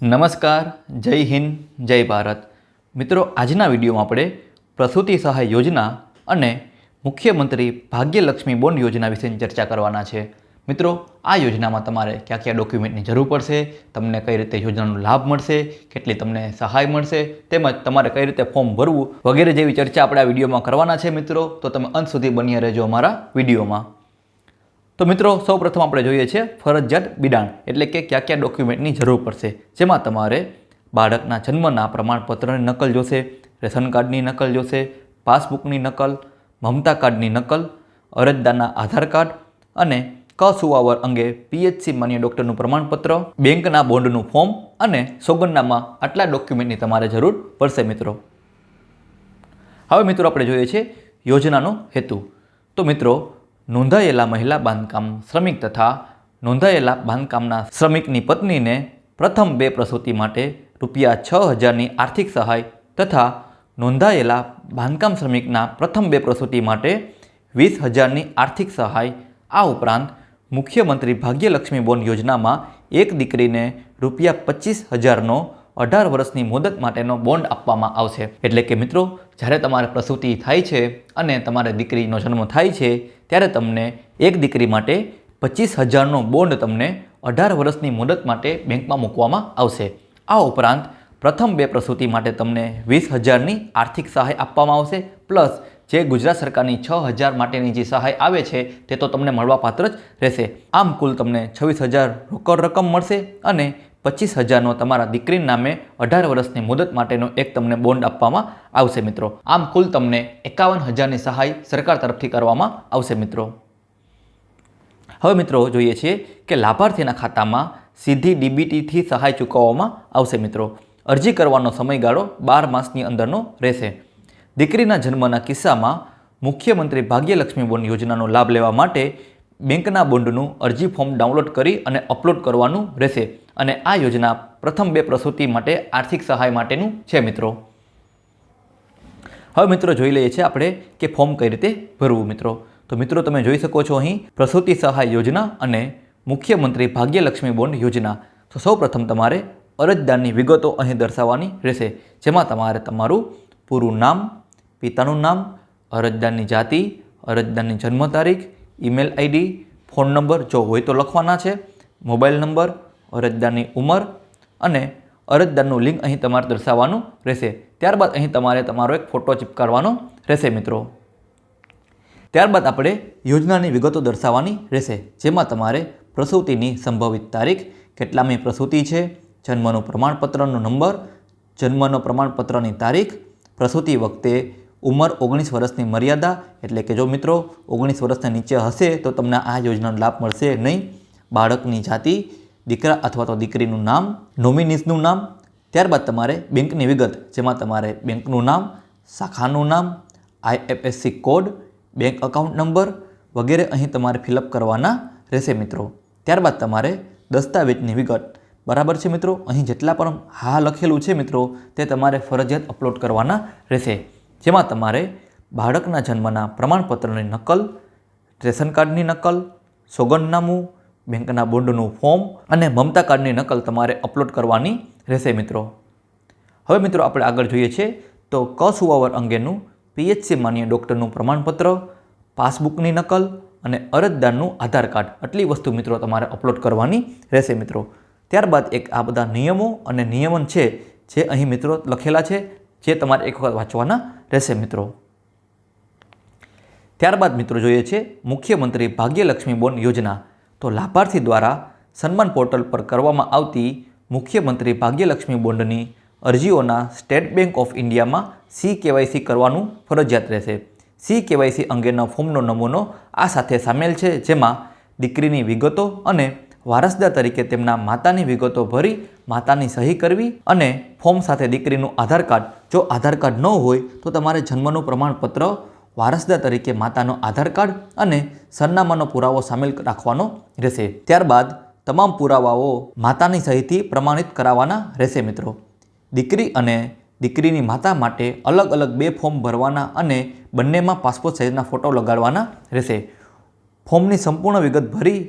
નમસ્કાર, જય હિન્દ, જય ભારત. મિત્રો, આજના વિડીયોમાં આપણે પ્રસૂતિ સહાય યોજના અને મુખ્યમંત્રી ભાગ્યલક્ષ્મી બોન્ડ યોજના વિશેની ચર્ચા કરવાના છે. મિત્રો, આ યોજનામાં તમારે કયા કયા ડોક્યુમેન્ટની જરૂર પડશે, તમને કઈ રીતે યોજનાનો લાભ મળશે, કેટલી તમને સહાય મળશે, તેમજ તમારે કઈ રીતે ફોર્મ ભરવું વગેરે જેવી ચર્ચા આપણે આ વિડીયોમાં કરવાના છે મિત્રો. તો તમે અંત સુધી બન્યા રહેજો અમારા વિડીયોમાં. તો મિત્રો, સૌપ્રથમ આપણે જોઈએ છીએ ફરજિયાત બિડાણ, એટલે કે કયા કયા ડોક્યુમેન્ટની જરૂર પડશે, જેમાં તમારે બાળકના જન્મના પ્રમાણપત્રની નકલ જોશે, રેશન કાર્ડની નકલ જોશે, પાસબુકની નકલ, મમતા કાર્ડની નકલ, અરજદારના આધાર કાર્ડ અને કસુવાવર અંગે પીએચસી માન્ય ડૉક્ટરનું પ્રમાણપત્ર, બેંકના બોન્ડનું ફોર્મ અને સોગંદનામાં, આટલા ડોક્યુમેન્ટની તમારે જરૂર પડશે મિત્રો. હવે મિત્રો, આપણે જોઈએ છે યોજનાનો હેતુ. તો મિત્રો નોંધાયેલા મહિલા બાંધકામ શ્રમિક તથા નોંધાયેલા બાંધકામના શ્રમિકની પત્નીને પ્રથમ બે પ્રસૂતિ માટે રૂપિયા છ હજારની આર્થિક સહાય તથા નોંધાયેલા બાંધકામ શ્રમિકના પ્રથમ બે પ્રસૂતિ માટે વીસ હજારની આર્થિક સહાય. આ ઉપરાંત મુખ્યમંત્રી ભાગ્યલક્ષ્મી બોન યોજનામાં એક દીકરીને રૂપિયા પચીસ હજારનો અઢાર વર્ષની મુદત માટેનો બોન્ડ આપવામાં આવશે. એટલે કે મિત્રો, જ્યારે તમારે પ્રસૂતિ થાય છે અને તમારે દીકરીનો જન્મ થાય છે ત્યારે તમને એક દીકરી માટે પચીસ હજારનો બોન્ડ તમને અઢાર વર્ષની મુદત માટે બેંકમાં મૂકવામાં આવશે. આ ઉપરાંત પ્રથમ બે પ્રસૂતિ માટે તમને વીસ હજારની આર્થિક સહાય આપવામાં આવશે, પ્લસ જે ગુજરાત સરકારની છ હજાર માટેની જે સહાય આવે છે તે તો તમને મળવાપાત્ર જ રહેશે. આમ કુલ તમને છવ્વીસ હજાર રોકડ રકમ મળશે અને પચીસ હજારનો તમારા દીકરી નામે અઢાર વર્ષની મુદત માટેનો એક તમને બોન્ડ આપવામાં આવશે મિત્રો. આમ કુલ તમને એકાવન હજારની સહાય સરકાર તરફથી કરવામાં આવશે મિત્રો. હવે મિત્રો જોઈએ છીએ કે લાભાર્થીના ખાતામાં સીધી ડીબીટીથી સહાય ચૂકવવામાં આવશે મિત્રો. અરજી કરવાનો સમયગાળો બાર માસની અંદરનો રહેશે. દીકરીના જન્મના કિસ્સામાં મુખ્યમંત્રી ભાગ્યલક્ષ્મી બોન્ડ યોજનાનો લાભ લેવા માટે બેંકના બોન્ડનું અરજી ફોર્મ ડાઉનલોડ કરી અને અપલોડ કરવાનું રહેશે. અને આ યોજના પ્રથમ બે પ્રસૂતિ માટે આર્થિક સહાય માટેનું છે મિત્રો. હવે મિત્રો જોઈ લઈએ છીએ આપણે કે ફોર્મ કઈ રીતે ભરવું મિત્રો. તો મિત્રો તમે જોઈ શકો છો અહીં પ્રસૂતિ સહાય યોજના અને મુખ્યમંત્રી ભાગ્યલક્ષ્મી બોન્ડ યોજના. તો સૌ પ્રથમ તમારે અરજદારની વિગતો અહીં દર્શાવવાની રહેશે. જેમાં તમારે તમારું પૂરું નામ, પિતાનું નામ, અરજદારની જાતિ, અરજદારની જન્મ તારીખ ઈમેલ આઈડી, ફોન નંબર જો હોય તો લખવાના છે, મોબાઈલ નંબર અરજદારની ઉંમર અને અરજદારનું લિંક અહીં તમારે દર્શાવવાનું રહેશે. ત્યારબાદ અહીં તમારે તમારો એક ફોટો ચિપકારવાનો રહેશે મિત્રો. ત્યારબાદ આપણે યોજનાની વિગતો દર્શાવવાની રહેશે, જેમાં તમારે પ્રસૂતિની સંભવિત તારીખ, કેટલામી પ્રસૂતિ છે, જન્મનું પ્રમાણપત્રનો નંબર, જન્મનો પ્રમાણપત્રની તારીખ, પ્રસૂતિ વખતે ઉંમર, ઓગણીસ વર્ષની મર્યાદા, એટલે કે જો મિત્રો ઓગણીસ વર્ષના નીચે હશે તો તમને આ યોજનાનો લાભ મળશે નહીં. બાળકની જાતિ દીકરા અથવા તો દીકરીનું નામ નોમિનીઝનું નામ, ત્યારબાદ તમારે બેંકની વિગત, જેમાં તમારે બેંકનું નામ, શાખાનું નામ IFSC code bank account number વગેરે અહીં તમારે ફિલઅપ કરવાના રહેશે મિત્રો. ત્યારબાદ તમારે દસ્તાવેજની વિગત. બરાબર છે મિત્રો? અહીં જેટલા પણ હા લખેલું છે મિત્રો, તે તમારે ફરજિયાત અપલોડ કરવાના રહેશે. જેમાં તમારે બાળકના જન્મના પ્રમાણપત્રની નકલ, રેશન કાર્ડની નકલ, સોગંદનામું બેંકના બોન્ડનું ફોર્મ અને મમતા કાર્ડની નકલ તમારે અપલોડ કરવાની રહેશે મિત્રો. હવે મિત્રો આપણે આગળ જોઈએ છે તો કસુવાવર સુવાવર અંગેનું પીએચસી માન્ય ડૉક્ટરનું પ્રમાણપત્ર, પાસબુકની નકલ અને અરજદારનું આધાર કાર્ડ આટલી વસ્તુ મિત્રો તમારે અપલોડ કરવાની રહેશે મિત્રો. ત્યારબાદ એક આ બધા નિયમો અને નિયમન છે જે અહીં મિત્રો લખેલા છે જે તમારે એક વખત વાંચવાના રહેશે મિત્રો. ત્યારબાદ મિત્રો જોઈએ છે મુખ્યમંત્રી ભાગ્યલક્ષ્મી બોન્ડ યોજના. તો લાભાર્થી દ્વારા સન્માન પોર્ટલ પર કરવામાં આવતી મુખ્યમંત્રી ભાગ્યલક્ષ્મી બોન્ડની અરજીઓના સ્ટેટ બેંક ઓફ ઇન્ડિયામાં સી કેવાયસી કરવાનું ફરજિયાત રહેશે. સી કેવાયસી અંગેનો ફોર્મનો નમૂનો આ સાથે સામેલ છે, જેમાં દીકરીની વિગતો અને વારસદાર તરીકે તેમના માતાની વિગતો ભરી માતાની સહી કરવી અને ફોર્મ સાથે દીકરીનું આધાર કાર્ડ જો આધાર કાર્ડ ન હોય તો તમારે જન્મનું પ્રમાણપત્ર વારસદાર તરીકે માતાનો આધાર કાર્ડ અને સરનામાનો પુરાવો સામેલ રાખવાનો રહેશે. ત્યારબાદ તમામ પુરાવાઓ માતાની સહીથી પ્રમાણિત કરાવવાના રહેશે મિત્રો. દીકરી અને દીકરીની માતા માટે અલગ અલગ બે ફોર્મ ભરવાના અને બંનેમાં પાસપોર્ટ સાઇઝના ફોટો લગાડવાના રહેશે. ફોર્મની સંપૂર્ણ વિગત ભરી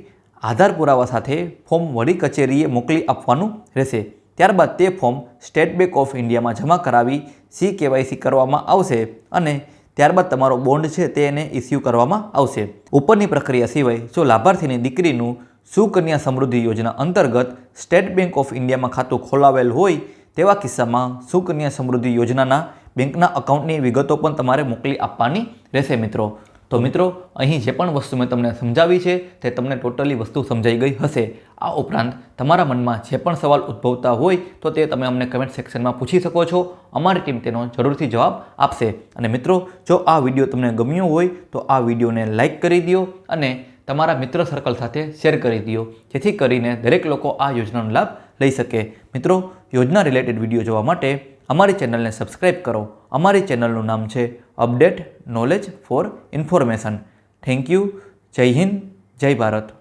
આધાર પુરાવા સાથે ફોર્મ વડી કચેરીએ મોકલી આપવાનું રહેશે. ત્યારબાદ તે ફોર્મ સ્ટેટ બેંક ઓફ ઇન્ડિયામાં જમા કરાવી સી કેવાયસી કરવામાં આવશે અને ત્યારબાદ તમારો બોન્ડ છે તે એને ઇસ્યુ કરવામાં આવશે. ઉપરની પ્રક્રિયા સિવાય જો લાભાર્થીની દીકરીનું સુકન્યા સમૃદ્ધિ યોજના અંતર્ગત સ્ટેટ બેંક ઓફ ઇન્ડિયામાં ખાતું ખોલાવેલ હોય તેવા કિસ્સામાં સુકન્યા સમૃદ્ધિ યોજનાના બેંકના અકાઉન્ટની વિગતો પણ તમારે મોકલી આપવાની રહેશે મિત્રો. તો મિત્રો, અહીં જે પણ વસ્તુ મેં તમને સમજાવી છે, તે તમને ટોટલી વસ્તુ સમજાઈ ગઈ હશે. આ ઉપરાંત તમારા મનમાં જે પણ સવાલ ઉદ્ભવતા હોય, તો તે તમે અમને કમેન્ટ સેક્શનમાં પૂછી શકો છો. અમારી ટીમ તેનો જરૂરથી જવાબ આપશે. અને મિત્રો, જો આ વીડિયો તમને ગમ્યો હોય, તો આ વિડીયોને લાઇક કરી દો અને તમારા મિત્ર સર્કલ સાથે શેર કરી દો જેથી કરીને દરેક લોકો આ યોજનાનો લાભ લઈ શકે. મિત્રો, યોજના રિલેટેડ વીડિયો જોવા માટે અમારી ચેનલને સબસ્ક્રાઈબ કરો. અમારી ચેનલનું નામ છે update knowledge for information. Thank you. જય હિન્દ. જય ભારત.